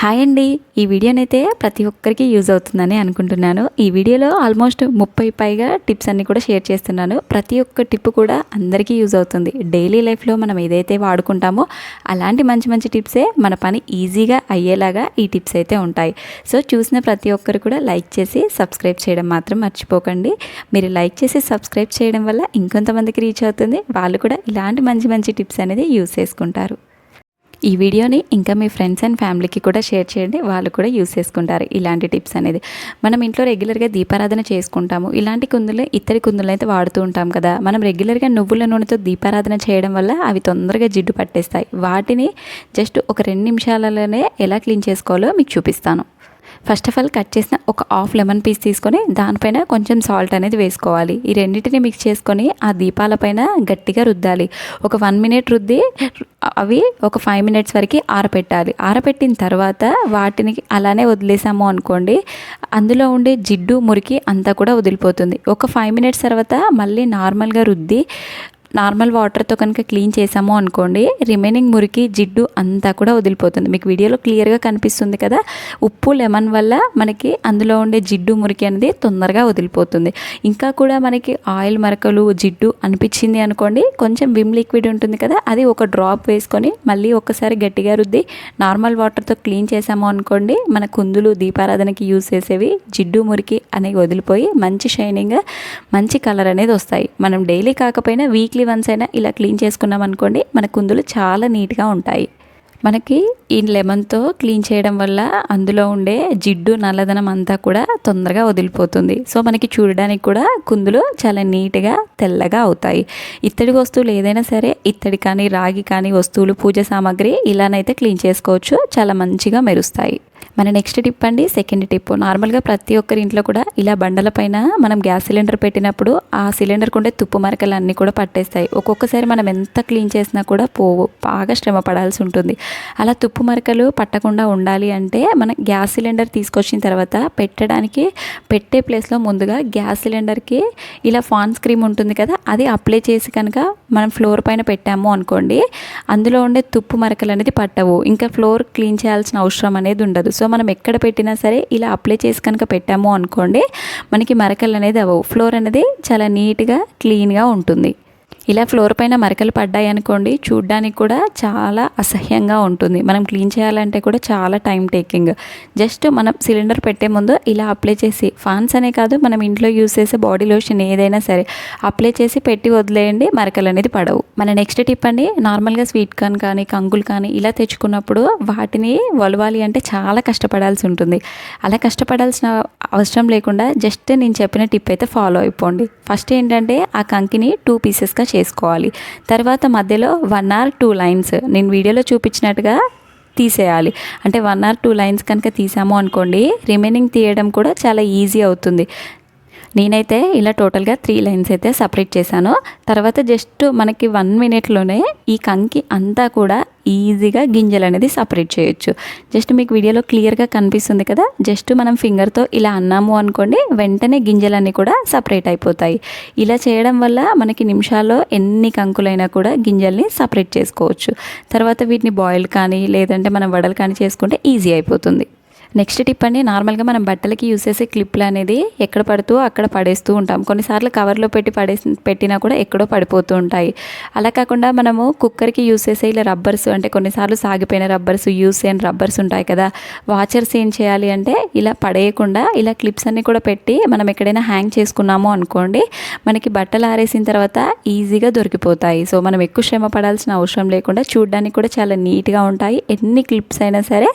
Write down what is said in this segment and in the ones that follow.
Hi అండి. ఈ వీడియోనైతే ప్రతి ఒక్కరికి యూజ్ అవుతుందని అనుకుంటున్నాను. ఈ వీడియోలో ఆల్మోస్ట్ ముప్పై పైగా టిప్స్ అన్ని కూడా షేర్ చేస్తున్నాను. ప్రతి ఒక్క టిప్ కూడా అందరికీ యూజ్ అవుతుంది. డైలీ లైఫ్లో మనం ఏదైతే వాడుకుంటామో అలాంటి మంచి మంచి టిప్సే మన పని ఈజీగా అయ్యేలాగా ఈ టిప్స్ అయితే ఉంటాయి. సో చూసిన ప్రతి ఒక్కరు కూడా లైక్ చేసి సబ్స్క్రైబ్ చేయడం మాత్రం మర్చిపోకండి. మీరు లైక్ చేసి సబ్స్క్రైబ్ చేయడం వల్ల ఇంకొంతమందికి రీచ్ అవుతుంది. వాళ్ళు కూడా ఇలాంటి మంచి మంచి టిప్స్ అనేది యూజ్ చేసుకుంటారు. ఈ వీడియోని ఇంకా మీ ఫ్రెండ్స్ అండ్ ఫ్యామిలీకి కూడా షేర్ చేయండి. వాళ్ళు కూడా యూస్ చేసుకుంటారు ఇలాంటి టిప్స్ అనేది. మనం ఇంట్లో రెగ్యులర్గా దీపారాధన చేసుకుంటాము. ఇలాంటి కుందులు ఇత్తడి కుందులు అయితే వాడుతూ ఉంటాం కదా. మనం రెగ్యులర్గా నువ్వుల నూనెతో దీపారాధన చేయడం వల్ల అవి తొందరగా జిడ్డు పట్టేస్తాయి. వాటిని జస్ట్ ఒక రెండు నిమిషాలలోనే ఎలా క్లీన్ చేసుకోవాలో మీకు చూపిస్తాను. ఫస్ట్ ఆఫ్ ఆల్ కట్ చేసిన ఒక హాఫ్ లెమన్ పీస్ తీసుకొని దానిపైన కొంచెం సాల్ట్ అనేది వేసుకోవాలి. ఈ రెండింటిని మిక్స్ చేసుకొని ఆ దీపాలపైన గట్టిగా రుద్దాలి. ఒక వన్ మినిట్ రుద్ది అవి ఒక ఫైవ్ మినిట్స్ వరకు ఆరపెట్టాలి. ఆరపెట్టిన తర్వాత వాటిని అలానే వదిలేసాము అనుకోండి అందులో ఉండే జిడ్డు మురికి అంతా కూడా వదిలిపోతుంది. ఒక ఫైవ్ మినిట్స్ తర్వాత మళ్ళీ నార్మల్గా రుద్ది నార్మల్ వాటర్తో కనుక క్లీన్ చేసాము అనుకోండి రిమైనింగ్ మురికి జిడ్డు అంతా కూడా వదిలిపోతుంది. మీకు వీడియోలో క్లియర్గా కనిపిస్తుంది కదా ఉప్పు లెమన్ వల్ల మనకి అందులో ఉండే జిడ్డు మురికి అనేది తొందరగా వదిలిపోతుంది. ఇంకా కూడా మనకి ఆయిల్ మరకలు జిడ్డు అనిపించింది అనుకోండి కొంచెం విమ్ లిక్విడ్ ఉంటుంది కదా అది ఒక డ్రాప్ వేసుకొని మళ్ళీ ఒకసారి గట్టిగా రుద్ది నార్మల్ వాటర్తో క్లీన్ చేసాము అనుకోండి మన కుందులు దీపారాధనకి యూస్ చేసేవి జిడ్డు మురికి అనేవి వదిలిపోయి మంచి షైనింగ్ మంచి కలర్ అనేది వస్తాయి. మనం డైలీ కాకపోయినా వీక్లీ వీక్లీ వన్స్ అయినా ఇలా క్లీన్ చేసుకున్నాం అనుకోండి మన కుందులు చాలా నీట్గా ఉంటాయి. మనకి ఈ లెమన్తో క్లీన్ చేయడం వల్ల అందులో ఉండే జిడ్డు నల్లదనం అంతా కూడా తొందరగా వదిలిపోతుంది. సో మనకి చూడడానికి కూడా కుందులు చాలా నీట్గా తెల్లగా అవుతాయి. ఇత్తడి వస్తువులు ఏదైనా సరే ఇత్తడి కానీ రాగి కానీ వస్తువులు పూజ సామాగ్రి ఇలానైతే క్లీన్ చేసుకోవచ్చు. చాలా మంచిగా మెరుస్తాయి. మన నెక్స్ట్ టిప్ అండి సెకండ్ టిప్ నార్మల్గా ప్రతి ఒక్కరి ఇంట్లో కూడా ఇలా బండల పైన మనం గ్యాస్ సిలిండర్ పెట్టినప్పుడు ఆ సిలిండర్ ఉండే తుప్పు మరకలు అన్నీ కూడా పట్టేస్తాయి. ఒక్కొక్కసారి మనం ఎంత క్లీన్ చేసినా కూడా పోవు బాగా శ్రమ పడాల్సి ఉంటుంది. అలా తుప్పు మరకలు పట్టకుండా ఉండాలి అంటే మనం గ్యాస్ సిలిండర్ తీసుకొచ్చిన తర్వాత పెట్టడానికి పెట్టే ప్లేస్లో ముందుగా గ్యాస్ సిలిండర్కి ఇలా ఫాన్స్ క్రీమ్ ఉంటుంది కదా అది అప్లై చేసి కనుక మనం ఫ్లోర్ పైన పెట్టాము అనుకోండి అందులో ఉండే తుప్పు మరకలు అనేది పట్టవు. ఇంకా ఫ్లోర్ క్లీన్ చేయాల్సిన అవసరం అనేది ఉండదు. సో మనం ఎక్కడ పెట్టినా సరే ఇలా అప్లై చేసి కనుక పెట్టాము అనుకోండి మనకి మరకలు అనేది అవ్వవు. ఫ్లోర్ అనేది చాలా నీట్గా క్లీన్గా ఉంటుంది. ఇలా ఫ్లోర్ పైన మరకలు పడ్డాయి అనుకోండి చూడ్డానికి కూడా చాలా అసహ్యంగా ఉంటుంది. మనం క్లీన్ చేయాలంటే కూడా చాలా టైం టేకింగ్. జస్ట్ మనం సిలిండర్ పెట్టే ముందు ఇలా అప్లై చేసి ఫాన్స్ అనే కాదు మనం ఇంట్లో యూస్ చేసే బాడీ లోషన్ ఏదైనా సరే అప్లై చేసి పెట్టి వదిలేయండి మరకలు అనేది పడవు. మన నెక్స్ట్ టిప్ అండి నార్మల్గా స్వీట్ కార్న్ కానీ కంగులు కానీ ఇలా తెచ్చుకున్నప్పుడు వాటిని వలవాలి అంటే చాలా కష్టపడాల్సి ఉంటుంది. అలా కష్టపడాల్సిన అవసరం లేకుండా జస్ట్ నేను చెప్పిన టిప్ అయితే ఫాలో అయిపోండి. ఫస్ట్ ఏంటంటే ఆ కంకిని టూ పీసెస్గా చేసుకోవాలి. తర్వాత మధ్యలో వన్ ఆర్ టూ లైన్స్ నేను వీడియోలో చూపించినట్టుగా తీసేయాలి. అంటే వన్ ఆర్ టూ లైన్స్ కనుక తీసాము అనుకోండి రిమైనింగ్ తీయడం కూడా చాలా ఈజీ అవుతుంది. నేనైతే ఇలా టోటల్గా త్రీ లైన్స్ అయితే సపరేట్ చేశాను. తర్వాత జస్ట్ మనకి వన్ మినిట్లోనే ఈ కంకి అంతా కూడా ఈజీగా గింజలు అనేది సపరేట్ చేయొచ్చు. జస్ట్ మీకు వీడియోలో క్లియర్గా కనిపిస్తుంది కదా? జస్ట్ మనం ఫింగర్తో ఇలా అన్నాము అనుకోండి వెంటనే గింజలన్నీ కూడా సపరేట్ అయిపోతాయి. ఇలా చేయడం వల్ల మనకి నిమిషాల్లో ఎన్ని కంకులైనా కూడా గింజల్ని సపరేట్ చేసుకోవచ్చు. తర్వాత వీటిని బాయిల్ కానీ లేదంటే మనం వడలు కానీ చేసుకుంటే ఈజీ అయిపోతుంది. నెక్స్ట్ టిప్ అండి నార్మల్గా మనం బట్టలకి యూస్ చేసే క్లిప్లు అనేది ఎక్కడ పడుతూ అక్కడ పడేస్తూ ఉంటాం. కొన్నిసార్లు కవర్లో పెట్టి పడేసి పెట్టినా కూడా ఎక్కడో పడిపోతూ ఉంటాయి. అలా కాకుండా మనము కుక్కర్కి యూస్ చేసే ఇలా రబ్బర్స్ అంటే కొన్నిసార్లు సాగిపోయిన రబ్బర్స్ యూస్ అయిన రబ్బర్స్ ఉంటాయి కదా వాచర్స్ ఏం చేయాలి అంటే ఇలా పడేయకుండా ఇలా క్లిప్స్ అన్నీ కూడా పెట్టి మనం ఎక్కడైనా హ్యాంగ్ చేసుకున్నాము అనుకోండి మనకి బట్టలు ఆరేసిన తర్వాత ఈజీగా దొరికిపోతాయి. సో మనం ఎక్కువ శ్రమ పడాల్సిన అవసరం లేకుండా చూడడానికి కూడా చాలా నీట్గా ఉంటాయి. ఎన్ని క్లిప్స్ అయినా సరే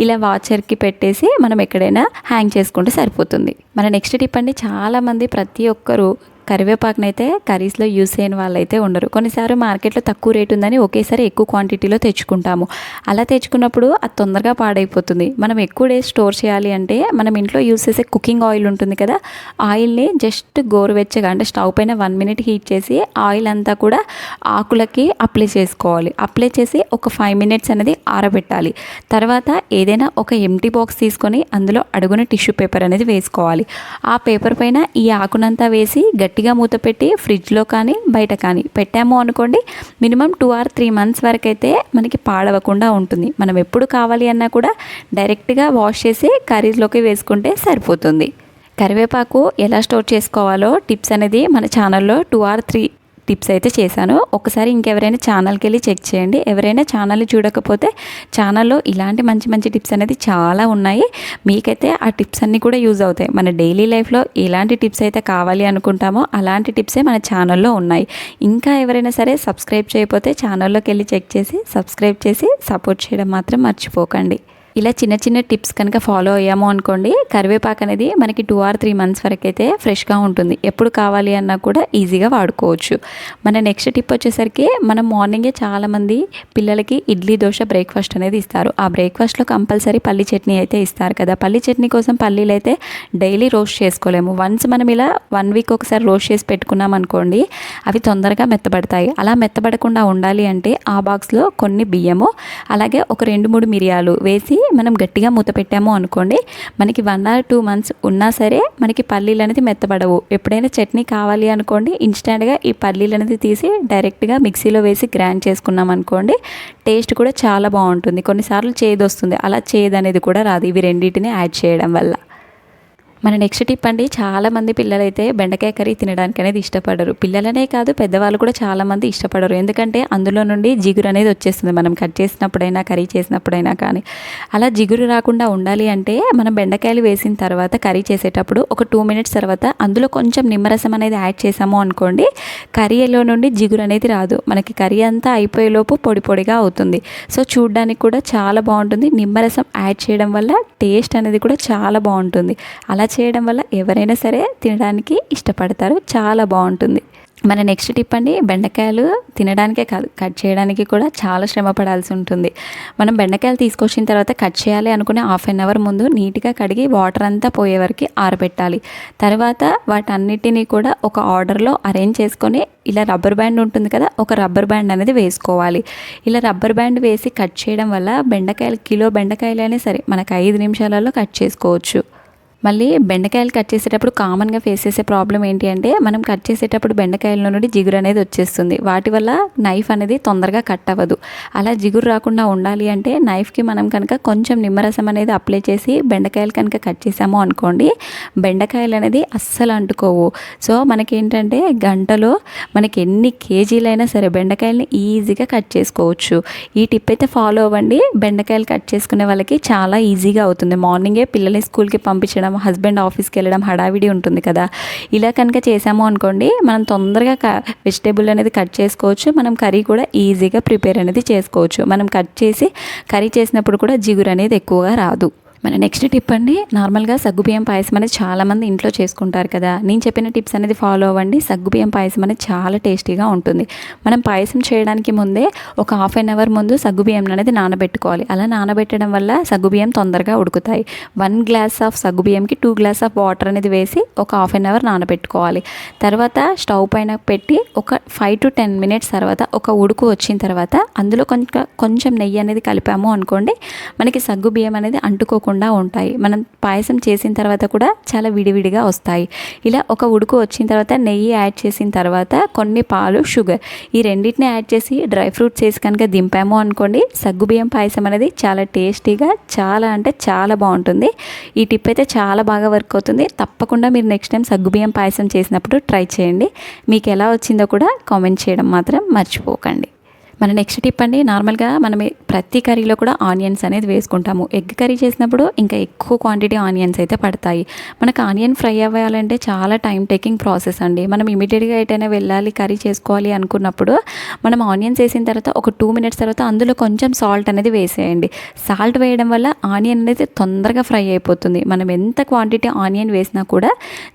ఇలా వాచర్కి పెట్టి పెట్టేసి మనం ఎక్కడైనా హ్యాంగ్ చేసుకుంటే సరిపోతుంది. మన నెక్స్ట్ టిప్ అండి చాలామంది ప్రతి ఒక్కరూ కరివేపాకునైతే కర్రీస్లో యూస్ చేయని వాళ్ళైతే ఉండరు. కొన్నిసార్లు మార్కెట్లో తక్కువ రేటు ఉందని ఒకేసారి ఎక్కువ క్వాంటిటీలో తెచ్చుకుంటాము. అలా తెచ్చుకున్నప్పుడు అది తొందరగా పాడైపోతుంది. మనం ఎక్కువ డేస్ స్టోర్ చేయాలి అంటే మనం ఇంట్లో యూస్ చేసే కుకింగ్ ఆయిల్ ఉంటుంది కదా ఆయిల్ని జస్ట్ గోరువెచ్చగా అంటే స్టవ్ పైన వన్ మినిట్ హీట్ చేసి ఆయిల్ అంతా కూడా ఆకులకి అప్లై చేసుకోవాలి. అప్లై చేసి ఒక ఫైవ్ మినిట్స్ అనేది ఆరబెట్టాలి. తర్వాత ఏదైనా ఒక ఎంటీ బాక్స్ తీసుకొని అందులో అడుగున టిష్యూ పేపర్ అనేది వేసుకోవాలి. ఆ పేపర్ పైన ఈ ఆకునంతా వేసి గట్టి గట్టిగా మూత పెట్టి ఫ్రిడ్జ్లో కానీ బయట కానీ పెట్టాము అనుకోండి minimum two or three months వరకు అయితే మనకి పాడవకుండా ఉంటుంది. మనం ఎప్పుడు కావాలి అన్నా కూడా డైరెక్ట్గా వాష్ చేసి కర్రీస్లోకి వేసుకుంటే సరిపోతుంది. కరివేపాకు ఎలా స్టోర్ చేసుకోవాలో టిప్స్ అనేది మన ఛానల్లో టూ ఆర్ త్రీ టిప్స్ అయితే చేశాను. ఒకసారి ఇంకెవరైనా ఛానల్కి వెళ్ళి చెక్ చేయండి. ఎవరైనా ఛానల్ చూడకపోతే ఛానల్లో ఇలాంటి మంచి మంచి టిప్స్ అనేది చాలా ఉన్నాయి. మీకైతే ఆ టిప్స్ అన్నీ కూడా యూజ్ అవుతాయి. మన డైలీ లైఫ్లో ఎలాంటి టిప్స్ అయితే కావాలి అనుకుంటామో అలాంటి టిప్సే మన ఛానల్లో ఉన్నాయి. ఇంకా ఎవరైనా సరే సబ్స్క్రైబ్ చేయకపోతే ఛానల్లోకి వెళ్ళి చెక్ చేసి సబ్స్క్రైబ్ చేసి సపోర్ట్ చేయడం మాత్రం మర్చిపోకండి. ఇలా చిన్న చిన్న టిప్స్ కనుక ఫాలో అయ్యాము అనుకోండి కరివేపాకు అనేది మనకి టూ ఆర్ త్రీ మంత్స్ వరకు అయితే ఫ్రెష్గా ఉంటుంది. ఎప్పుడు కావాలి అన్నా కూడా ఈజీగా వాడుకోవచ్చు. మన నెక్స్ట్ టిప్ వచ్చేసరికి మనం మార్నింగే చాలామంది పిల్లలకి ఇడ్లీ దోశ బ్రేక్ఫాస్ట్ అనేది ఇస్తారు. ఆ బ్రేక్ఫాస్ట్లో కంపల్సరీ పల్లి చట్నీ అయితే ఇస్తారు కదా. పల్లి చట్నీ కోసం పల్లీలు అయితే డైలీ రోస్ట్ చేసుకోలేము. వన్స్ మనం ఇలా వన్ వీక్ ఒకసారి రోస్ట్ చేసి పెట్టుకున్నాం అనుకోండి అవి తొందరగా మెత్తబడతాయి. అలా మెత్తబడకుండా ఉండాలి అంటే ఆ బాక్స్లో కొన్ని బియ్యము అలాగే ఒక రెండు మూడు మిరియాలు వేసి మనం గట్టిగా మూత పెట్టాము అనుకోండి మనకి వన్ ఆర్ టూ మంత్స్ ఉన్నా సరే మనకి పల్లీలు అనేది మెత్తబడవు. ఎప్పుడైనా చట్నీ కావాలి అనుకోండి ఇన్స్టెంట్గా ఈ పల్లీలు అనేది తీసి డైరెక్ట్గా మిక్సీలో వేసి గ్రైండ్ చేసుకున్నాం అనుకోండి టేస్ట్ కూడా చాలా బాగుంటుంది. కొన్నిసార్లు చేదు వస్తుంది అలా చేదు అనేది కూడా రాదు. ఇవి రెండింటిని యాడ్ చేయడం వల్ల. మన నెక్స్ట్ టిప్ అండి చాలామంది పిల్లలైతే బెండకాయ కర్రీ తినడానికి అనేది ఇష్టపడరు. పిల్లలనే కాదు పెద్దవాళ్ళు కూడా చాలామంది ఇష్టపడరు. ఎందుకంటే అందులో నుండి జిగురు అనేది వచ్చేస్తుంది. మనం కట్ చేసినప్పుడైనా కర్రీ చేసినప్పుడైనా కానీ. అలా జిగురు రాకుండా ఉండాలి అంటే మనం బెండకాయలు వేసిన తర్వాత కర్రీ చేసేటప్పుడు ఒక టూ మినిట్స్ తర్వాత అందులో కొంచెం నిమ్మరసం అనేది యాడ్ చేసాము అనుకోండి కర్రీలో నుండి జిగురు అనేది రాదు. మనకి కర్రీ అంతా అయిపోయేలోపు పొడి పొడిగా అవుతుంది. సో చూడడానికి కూడా చాలా బాగుంటుంది. నిమ్మరసం యాడ్ చేయడం వల్ల టేస్ట్ అనేది కూడా చాలా బాగుంటుంది. అలా చేయడం వల్ల ఎవరైనా సరే తినడానికి ఇష్టపడతారు. చాలా బాగుంటుంది. మన నెక్స్ట్ టిప్ అండి బెండకాయలు తినడానికే కాదు కట్ చేయడానికి కూడా చాలా శ్రమ పడాల్సి ఉంటుంది. మనం బెండకాయలు తీసుకొచ్చిన తర్వాత కట్ చేయాలి అనుకునే హాఫ్ అన్ అవర్ ముందు నీట్గా కడిగి వాటర్ అంతా పోయే వరకు ఆరబెట్టాలి. తర్వాత వాటన్నిటినీ కూడా ఒక ఆర్డర్లో అరేంజ్ చేసుకొని ఇలా రబ్బర్ బ్యాండ్ ఉంటుంది కదా ఒక రబ్బర్ బ్యాండ్ అనేది వేసుకోవాలి. ఇలా రబ్బర్ బ్యాండ్ వేసి కట్ చేయడం వల్ల బెండకాయలు కిలో బెండకాయలు అయినా సరే మనకు ఐదు నిమిషాలలో కట్ చేసుకోవచ్చు. మళ్ళీ బెండకాయలు కట్ చేసేటప్పుడు కామన్గా ఫేస్ చేసే ప్రాబ్లం ఏంటి అంటే మనం కట్ చేసేటప్పుడు బెండకాయల నుండి జిగురు అనేది వచ్చేస్తుంది. వాటి వల్ల నైఫ్ అనేది తొందరగా కట్ అవ్వదు. అలా జిగురు రాకుండా ఉండాలి అంటే నైఫ్కి మనం కనుక కొంచెం నిమ్మరసం అనేది అప్లై చేసి బెండకాయలు కనుక కట్ చేసాము అనుకోండి బెండకాయలు అనేది అస్సలు అంటుకోవు. సో మనకేంటంటే గంటలో మనకి ఎన్ని కేజీలైనా సరే బెండకాయలని ఈజీగా కట్ చేసుకోవచ్చు. ఈ టిప్ అయితే ఫాలో అవ్వండి. బెండకాయలు కట్ చేసుకునే వాళ్ళకి చాలా ఈజీగా అవుతుంది. మార్నింగే పిల్లల్ని స్కూల్కి పంపించడం హస్బెండ్ ఆఫీస్కి వెళ్ళడం హడావిడి ఉంటుంది కదా. ఇలా కనుక చేసాము అనుకోండి మనం తొందరగా వెజిటేబుల్ అనేది కట్ చేసుకోవచ్చు. మనం కర్రీ కూడా ఈజీగా ప్రిపేర్ అనేది చేసుకోవచ్చు. మనం కట్ చేసి కర్రీ చేసినప్పుడు కూడా జిగురు అనేది ఎక్కువగా రాదు. మన నెక్స్ట్ టిప్ అండి నార్మల్గా సగ్గుబియ్యం పాయసం అనేది చాలామంది ఇంట్లో చేసుకుంటారు కదా. నేను చెప్పిన టిప్స్ అనేది ఫాలో అవ్వండి. సగ్గుబియ్యం పాయసం అనేది చాలా టేస్టీగా ఉంటుంది. మనం పాయసం చేయడానికి ముందే ఒక హాఫ్ అన్ అవర్ ముందు సగ్గుబియ్యం అనేది నానబెట్టుకోవాలి. అలా నానబెట్టడం వల్ల సగ్గుబియ్యం తొందరగా ఉడుకుతాయి. వన్ గ్లాస్ ఆఫ్ సగ్గుబియ్యంకి టూ గ్లాస్ ఆఫ్ వాటర్ అనేది వేసి ఒక హాఫ్ అన్ అవర్ నానబెట్టుకోవాలి. తర్వాత స్టవ్ పైన పెట్టి ఒక ఫైవ్ టు టెన్ మినిట్స్ తర్వాత ఒక ఉడుకు వచ్చిన తర్వాత అందులో కొంచెం కొంచెం నెయ్యి అనేది కలిపాము అనుకోండి మనకి సగ్గుబియ్యం అనేది అంటుకోకుండా లేకుండా ఉంటాయి. మనం పాయసం చేసిన తర్వాత కూడా చాలా విడివిడిగా వస్తాయి. ఇలా ఒక ఉడుకు వచ్చిన తర్వాత నెయ్యి యాడ్ చేసిన తర్వాత కొన్ని పాలు షుగర్ ఈ రెండింటిని యాడ్ చేసి డ్రై ఫ్రూట్స్ వేసి కనుక దింపాము అనుకోండి సగ్గుబియ్యం పాయసం అనేది చాలా టేస్టీగా చాలా అంటే చాలా బాగుంటుంది. ఈ టిప్ అయితే చాలా బాగా వర్క్ అవుతుంది. తప్పకుండా మీరు నెక్స్ట్ టైం సగ్గుబియ్యం పాయసం చేసినప్పుడు ట్రై చేయండి. మీకు ఎలా వచ్చిందో కూడా కామెంట్ చేయడం మాత్రం మర్చిపోకండి. మన నెక్స్ట్ టిప్ అండి నార్మల్గా మనం ప్రతి కర్రీలో కూడా ఆనియన్స్ అనేది వేసుకుంటాము. ఎగ్ కర్రీ చేసినప్పుడు ఇంకా ఎక్కువ క్వాంటిటీ ఆనియన్స్ అయితే పడతాయి. మనకు ఆనియన్ ఫ్రై అవ్వాలంటే చాలా టైం టేకింగ్ ప్రాసెస్ అండి. మనం ఇమీడియట్గా ఎటైనా వెళ్ళాలి కర్రీ చేసుకోవాలి అనుకున్నప్పుడు మనం ఆనియన్స్ వేసిన తర్వాత ఒక టూ మినిట్స్ తర్వాత అందులో కొంచెం సాల్ట్ అనేది వేసేయండి. సాల్ట్ వేయడం వల్ల ఆనియన్ అనేది తొందరగా ఫ్రై అయిపోతుంది. మనం ఎంత క్వాంటిటీ ఆనియన్ వేసినా కూడా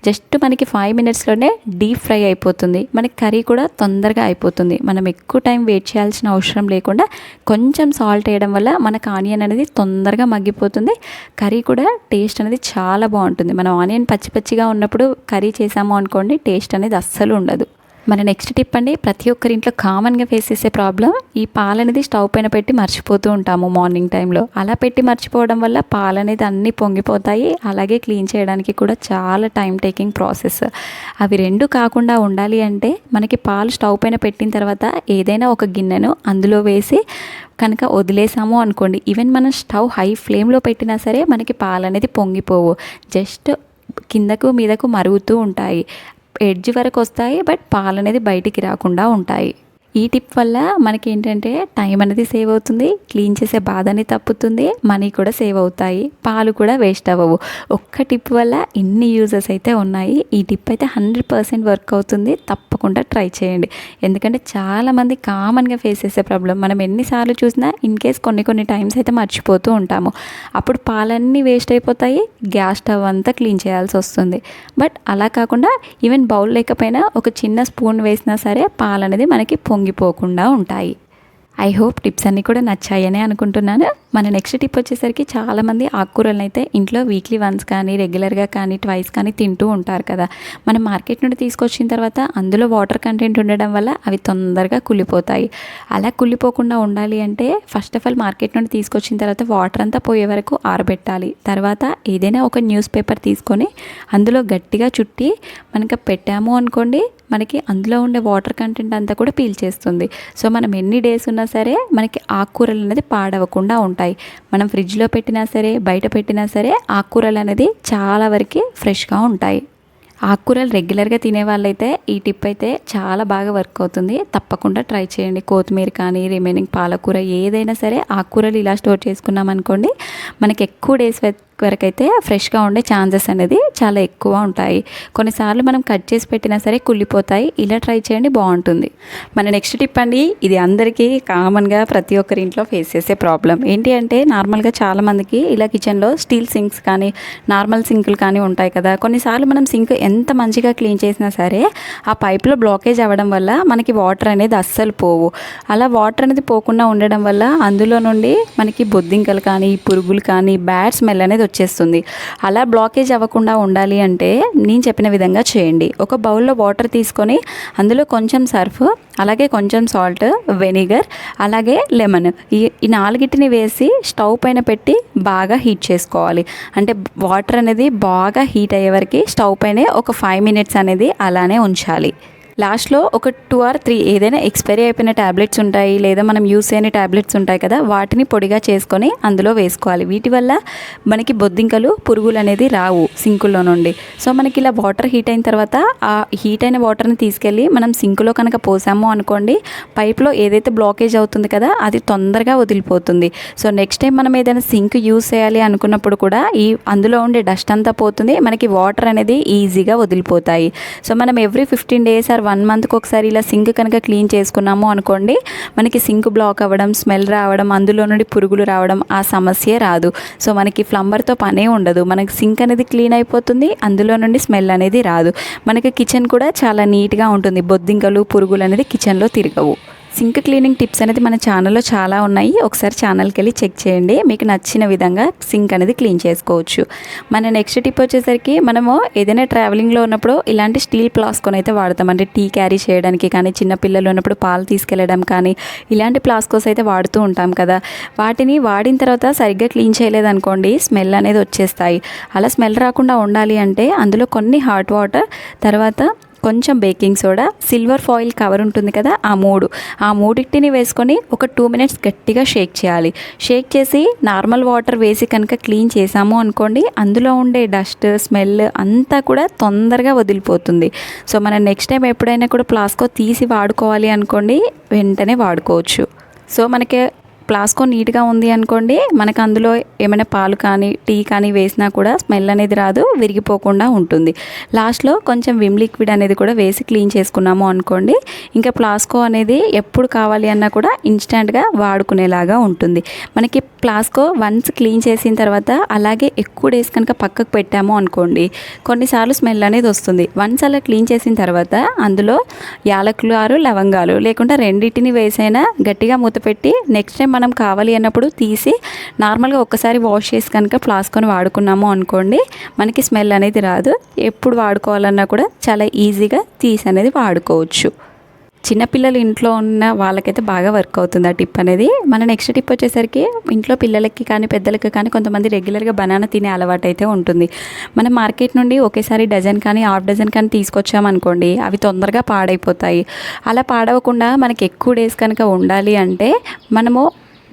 జస్ట్ మనకి ఫైవ్ మినిట్స్లోనే డీప్ ఫ్రై అయిపోతుంది. మనకి కర్రీ కూడా తొందరగా అయిపోతుంది. మనం ఎక్కువ టైం వెయిట్ చేయాల్సిన అవసరం లేకుండా కొంచెం సాల్ట్ వేయడం వల్ల మనకు ఆనియన్ అనేది తొందరగా మగ్గిపోతుంది. కర్రీ కూడా టేస్ట్ అనేది చాలా బాగుంటుంది. మనం ఆనియన్ పచ్చి పచ్చిగా ఉన్నప్పుడు కర్రీ చేసాము అనుకోండి టేస్ట్ అనేది అస్సలు ఉండదు. మన నెక్స్ట్ టిప్ అండి ప్రతి ఒక్కరి ఇంట్లో కామన్గా ఫేస్ చేసే ప్రాబ్లం ఈ పాలు అనేది స్టవ్ పైన పెట్టి మర్చిపోతూ ఉంటాము మార్నింగ్ టైంలో అలా పెట్టి మర్చిపోవడం వల్ల పాలు అనేది అన్నీ పొంగిపోతాయి అలాగే క్లీన్ చేయడానికి కూడా చాలా టైం టేకింగ్ ప్రాసెస్ అవి రెండు కాకుండా ఉండాలి అంటే మనకి పాలు స్టవ్ పైన పెట్టిన తర్వాత ఏదైనా ఒక గిన్నెను అందులో వేసి కనుక వదిలేసాము అనుకోండి ఈవెన్ మనం స్టవ్ హై ఫ్లేమ్లో పెట్టినా సరే మనకి పాలు అనేది పొంగిపోవు. జస్ట్ కిందకు మీదకు మరుగుతూ ఉంటాయి. ఎడ్జ్ వరకు వస్తాయి బట్ పాలు అనేది బయటికి రాకుండా ఉంటాయి. ఈ టిప్ వల్ల మనకి ఏంటంటే టైం అనేది సేవ్ అవుతుంది క్లీన్ చేసే బాధ అనేది తప్పుతుంది మనీ కూడా సేవ్ అవుతాయి పాలు కూడా వేస్ట్ అవ్వవు. ఒక్క టిప్ వల్ల ఎన్ని యూజెస్ అయితే ఉన్నాయి ఈ టిప్ అయితే హండ్రెడ్ పర్సెంట్ వర్క్ అవుతుంది తప్పకుండా ట్రై చేయండి. ఎందుకంటే చాలామంది కామన్గా ఫేస్ చేసే ప్రాబ్లం మనం ఎన్నిసార్లు చూసినా ఇన్ కేస్ కొన్ని కొన్ని టైమ్స్ అయితే మర్చిపోతూ ఉంటాము. అప్పుడు పాలన్నీ వేస్ట్ అయిపోతాయి గ్యాస్ స్టవ్ అంతా క్లీన్ చేయాల్సి వస్తుంది. బట్ అలా కాకుండా ఈవెన్ బౌల్ లేకపోయినా ఒక చిన్న స్పూన్ వేసినా సరే పాలు అనేది మనకి పొంగిపోకుండా ఉంటాయి. ఐ హోప్ టిప్స్ అన్నీ కూడా నచ్చాయనే అనుకుంటున్నాను. మన నెక్స్ట్ టిప్ వచ్చేసరికి చాలామంది ఆకుకూరలను అయితే ఇంట్లో వీక్లీ వన్స్ కానీ రెగ్యులర్గా కానీ ట్వైస్ కానీ తింటూ ఉంటారు కదా. మనం మార్కెట్ నుండి తీసుకొచ్చిన తర్వాత అందులో వాటర్ కంటెంట్ ఉండడం వల్ల అవి తొందరగా కుళ్ళిపోతాయి. అలా కుళ్ళిపోకుండా ఉండాలి అంటే ఫస్ట్ ఆఫ్ ఆల్ మార్కెట్ నుండి తీసుకొచ్చిన తర్వాత వాటర్ అంతా పోయే వరకు ఆరబెట్టాలి. తర్వాత ఏదైనా ఒక న్యూస్ పేపర్ తీసుకొని అందులో గట్టిగా చుట్టి మనకు పెట్టాము అనుకోండి మనకి అందులో ఉండే వాటర్ కంటెంట్ అంతా కూడా పీల్చేస్తుంది సో మనం ఎన్ని డేస్ ఉన్నా సరే మనకి ఆకుకూరలు అనేది పాడవకుండా ఉంటాయి. మనం ఫ్రిడ్జ్లో పెట్టినా సరే బయట పెట్టినా సరే ఆకుకూరలు అనేది చాలా వరకు ఫ్రెష్గా ఉంటాయి. ఆకుకూరలు రెగ్యులర్గా తినే వాళ్ళైతే ఈ టిప్ అయితే చాలా బాగా వర్క్ అవుతుంది. తప్పకుండా ట్రై చేయండి. కొత్తిమీర కానీ రిమైనింగ్ పాలకూర ఏదైనా సరే ఆకుకూరలు ఇలా స్టోర్ చేసుకున్నాం అనుకోండి మనకి ఎక్కువ డేస్ వరకు అయితే ఫ్రెష్గా ఉండే ఛాన్సెస్ అనేది చాలా ఎక్కువ ఉంటాయి. కొన్నిసార్లు మనం కట్ చేసి పెట్టినా సరే కుళ్ళిపోతాయి. ఇలా ట్రై చేయండి బాగుంటుంది. మన నెక్స్ట్ టిప్ అండి ఇది అందరికీ కామన్గా ప్రతి ఒక్కరి ఇంట్లో ఫేస్ చేసే ప్రాబ్లం. ఏంటి అంటే నార్మల్గా చాలామందికి ఇలా కిచెన్లో స్టీల్ సింక్స్ కానీ నార్మల్ సింకులు కానీ ఉంటాయి కదా. కొన్నిసార్లు మనం సింక్ ఎంత మంచిగా క్లీన్ చేసినా సరే ఆ పైప్లో బ్లాకేజ్ అవ్వడం వల్ల మనకి వాటర్ అనేది అస్సలు పోవు. అలా వాటర్ అనేది పోకుండా ఉండడం వల్ల అందులో నుండి మనకి బొద్దింకలు కానీ పురుగులు కానీ బ్యాడ్ స్మెల్ అనేది వచ్చేస్తుంది. అలా బ్లాకేజ్ అవ్వకుండా ఉండాలి అంటే నేను చెప్పిన విధంగా చేయండి. ఒక బౌల్లో వాటర్ తీసుకొని అందులో కొంచెం సర్ఫ్ అలాగే కొంచెం సాల్ట్ వెనిగర్ అలాగే లెమన్ ఈ ఈ నాలుగిటిని వేసి స్టవ్ పైన పెట్టి బాగా హీట్ చేసుకోవాలి. అంటే వాటర్ అనేది బాగా హీట్ అయ్యే వరకు స్టవ్ పైనే ఒక ఫైవ్ మినిట్స్ అనేది అలానే ఉంచాలి. లాస్ట్లో ఒక టూ ఆర్ త్రీ ఏదైనా ఎక్స్పైరీ అయిపోయిన ట్యాబ్లెట్స్ ఉంటాయి లేదా మనం యూస్ అయిన ట్యాబ్లెట్స్ ఉంటాయి కదా వాటిని పొడిగా చేసుకొని అందులో వేసుకోవాలి. వీటి వల్ల మనకి బొద్దింకలు పురుగులు అనేది రావు సింకుల్లో నుండి. సో మనకి ఇలా వాటర్ హీట్ అయిన తర్వాత ఆ హీట్ అయిన వాటర్ని తీసుకెళ్ళి మనం సింకులో కనుక పోసాము అనుకోండి పైప్లో ఏదైతే బ్లాకేజ్ అవుతుంది కదా అది తొందరగా వదిలిపోతుంది. సో నెక్స్ట్ టైం మనం ఏదైనా సింక్ యూస్ చేయాలి అనుకున్నప్పుడు కూడా ఈ అందులో ఉండే డస్ట్ అంతా పోతుంది మనకి వాటర్ అనేది ఈజీగా వదిలిపోతాయి. సో మనం every fifteen days or one మంత్కి ఒకసారి ఇలా సింక్ కనుక క్లీన్ చేసుకున్నాము అనుకోండి మనకి సింక్ బ్లాక్ అవ్వడం స్మెల్ రావడం అందులో నుండి పురుగులు రావడం ఆ సమస్య రాదు. సో మనకి ఫ్లంబర్తో పనే ఉండదు. మనకి సింక్ అనేది క్లీన్ అయిపోతుంది అందులో నుండి స్మెల్ అనేది రాదు. మనకి కిచెన్ కూడా చాలా నీట్గా ఉంటుంది. బొద్దింకలు పురుగులు అనేది కిచెన్లో తిరగవు. సింక్ క్లీనింగ్ టిప్స్ అనేది మన ఛానల్లో చాలా ఉన్నాయి. ఒకసారి ఛానల్కి వెళ్ళి చెక్ చేయండి. మీకు నచ్చిన విధంగా సింక్ అనేది క్లీన్ చేసుకోవచ్చు. మన నెక్స్ట్ టిప్ వచ్చేసరికి మనము ఏదైనా ట్రావెలింగ్లో ఉన్నప్పుడు ఇలాంటి స్టీల్ ప్లాస్కోని అయితే వాడతాం అంటే టీ క్యారీ చేయడానికి కానీ చిన్న పిల్లలు ఉన్నప్పుడు పాలు తీసుకెళ్ళడం కానీ ఇలాంటి ప్లాస్కోస్ అయితే వాడుతూ ఉంటాం కదా. వాటిని వాడిన తర్వాత సరిగ్గా క్లీన్ చేయలేదనుకోండి స్మెల్ అనేది వచ్చేస్తాయి. అలా స్మెల్ రాకుండా ఉండాలి అంటే అందులో కొన్ని హాట్ వాటర్ తర్వాత కొంచెం baking soda silver foil cover ఉంటుంది కదా ఆ మూడు. ఆ మూడింటిని వేసుకొని ఒక టూ మినిట్స్ గట్టిగా షేక్ చేయాలి. షేక్ చేసి నార్మల్ వాటర్ వేసి కనుక క్లీన్ చేసాము అనుకోండి అందులో ఉండే డస్ట్ స్మెల్ అంతా కూడా తొందరగా వదిలిపోతుంది. సో మనం నెక్స్ట్ టైం ఎప్పుడైనా కూడా ప్లాస్కో తీసి వాడుకోవాలి అనుకోండి వెంటనే వాడుకోవచ్చు. సో మనకి ప్లాస్కో నీట్గా ఉంది అనుకోండి మనకు అందులో ఏమైనా పాలు కానీ టీ కానీ వేసినా కూడా స్మెల్ అనేది రాదు విరిగిపోకుండా ఉంటుంది. లాస్ట్లో కొంచెం విమ్ లిక్విడ్ అనేది కూడా వేసి క్లీన్ చేసుకున్నాము అనుకోండి ఇంకా ప్లాస్కో అనేది ఎప్పుడు కావాలి అన్నా కూడా ఇన్స్టెంట్గా వాడుకునేలాగా ఉంటుంది. మనకి ప్లాస్కో వన్స్ క్లీన్ చేసిన తర్వాత అలాగే ఎక్కువ డేస్ కనుక పక్కకు పెట్టాము అనుకోండి కొన్నిసార్లు స్మెల్ అనేది వస్తుంది. వన్స్ అలా క్లీన్ చేసిన తర్వాత అందులో యాలకులు ఆరు లవంగాలు లేకుండా రెండింటిని వేసైనా గట్టిగా మూత పెట్టి నెక్స్ట్ టైం మనం కావాలి అన్నప్పుడు తీసి నార్మల్గా ఒక్కసారి వాష్ చేసి కనుక ఫ్లాస్కొని వాడుకున్నాము అనుకోండి మనకి స్మెల్ అనేది రాదు. ఎప్పుడు వాడుకోవాలన్నా కూడా చాలా ఈజీగా తీసి అనేది వాడుకోవచ్చు. చిన్నపిల్లలు ఇంట్లో ఉన్న వాళ్ళకైతే బాగా వర్క్ అవుతుంది ఆ టిప్ అనేది. మన నెక్స్ట్ టిప్ వచ్చేసరికి ఇంట్లో పిల్లలకి కానీ పెద్దలకి కానీ కొంతమంది రెగ్యులర్గా బనానా తినే అలవాటు అయితే ఉంటుంది. మనం మార్కెట్ నుండి ఒకేసారి డజన్ కానీ హాఫ్ డజన్ కానీ తీసుకొచ్చామనుకోండి అవి తొందరగా పాడైపోతాయి. అలా పాడవకుండా మనకి ఎక్కువ డేస్ కనుక ఉండాలి అంటే మనము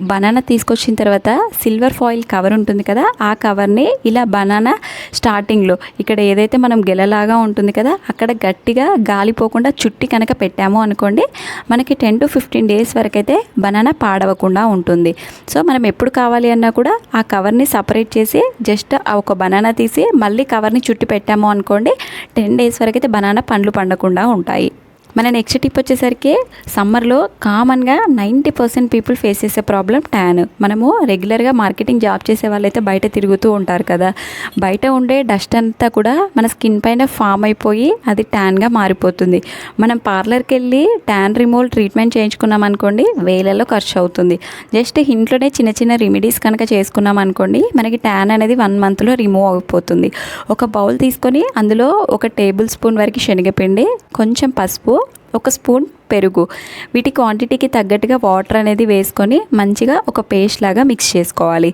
బనానా తీసుకొచ్చిన తర్వాత సిల్వర్ ఫాయిల్ కవర్ ఉంటుంది కదా ఆ కవర్ని ఇలా బనానా స్టార్టింగ్లో ఇక్కడ ఏదైతే మనం గెలలాగా ఉంటుంది కదా అక్కడ గట్టిగా గాలిపోకుండా చుట్టి కనుక పెట్టాము అనుకోండి మనకి టెన్ టు ఫిఫ్టీన్ డేస్ వరకు అయితే బనానా పాడవకుండా ఉంటుంది. సో మనం ఎప్పుడు కావాలి అన్నా కూడా ఆ కవర్ని సపరేట్ చేసి జస్ట్ ఒక బనానా తీసి మళ్ళీ కవర్ని చుట్టి పెట్టాము అనుకోండి టెన్ డేస్ వరకు అయితే బనానా పండ్లు పండకుండా ఉంటాయి. మన నెక్స్ట్ టిప్ వచ్చేసరికి సమ్మర్లో కామన్గా నైంటీ పర్సెంట్ పీపుల్ ఫేస్ చేసే ప్రాబ్లం ట్యాన్ మనము రెగ్యులర్గా మార్కెటింగ్ జాబ్ చేసే వాళ్ళైతే బయట తిరుగుతూ ఉంటారు కదా. బయట ఉండే డస్ట్ అంతా కూడా మన స్కిన్ పైన ఫామ్ అయిపోయి అది ట్యాన్గా మారిపోతుంది. మనం పార్లర్కి వెళ్ళి ట్యాన్ రిమూవల్ ట్రీట్మెంట్ చేయించుకున్నాం అనుకోండి వేలలో ఖర్చు అవుతుంది. జస్ట్ ఇంట్లోనే చిన్న చిన్న రెమెడీస్ కనుక చేసుకున్నాం అనుకోండి మనకి ట్యాన్ అనేది వన్ మంత్లో రిమూవ్ అయిపోతుంది. ఒక బౌల్ తీసుకొని అందులో ఒక టేబుల్ స్పూన్ వరకు శనగపిండి కొంచెం పసుపు ఒక స్పూన్ పెరుగు. వీటి క్వాంటిటీకి తగ్గట్టుగా వాటర్ అనేది వేసుకొని మంచిగా ఒక పేస్ట్ లాగా మిక్స్ చేసుకోవాలి.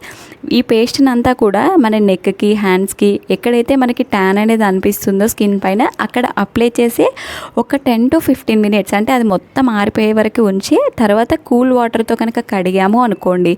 ఈ పేస్ట్ని అంతా కూడా మన నెక్కి హ్యాండ్స్కి ఎక్కడైతే మనకి ట్యాన్ అనేది అనిపిస్తుందో స్కిన్ పైన అక్కడ అప్లై చేసి ఒక టెన్ టు ఫిఫ్టీన్ మినిట్స్ అంటే అది మొత్తం ఆరిపోయే వరకు ఉంచి తర్వాత కూల్ వాటర్తో కనుక కడిగాము అనుకోండి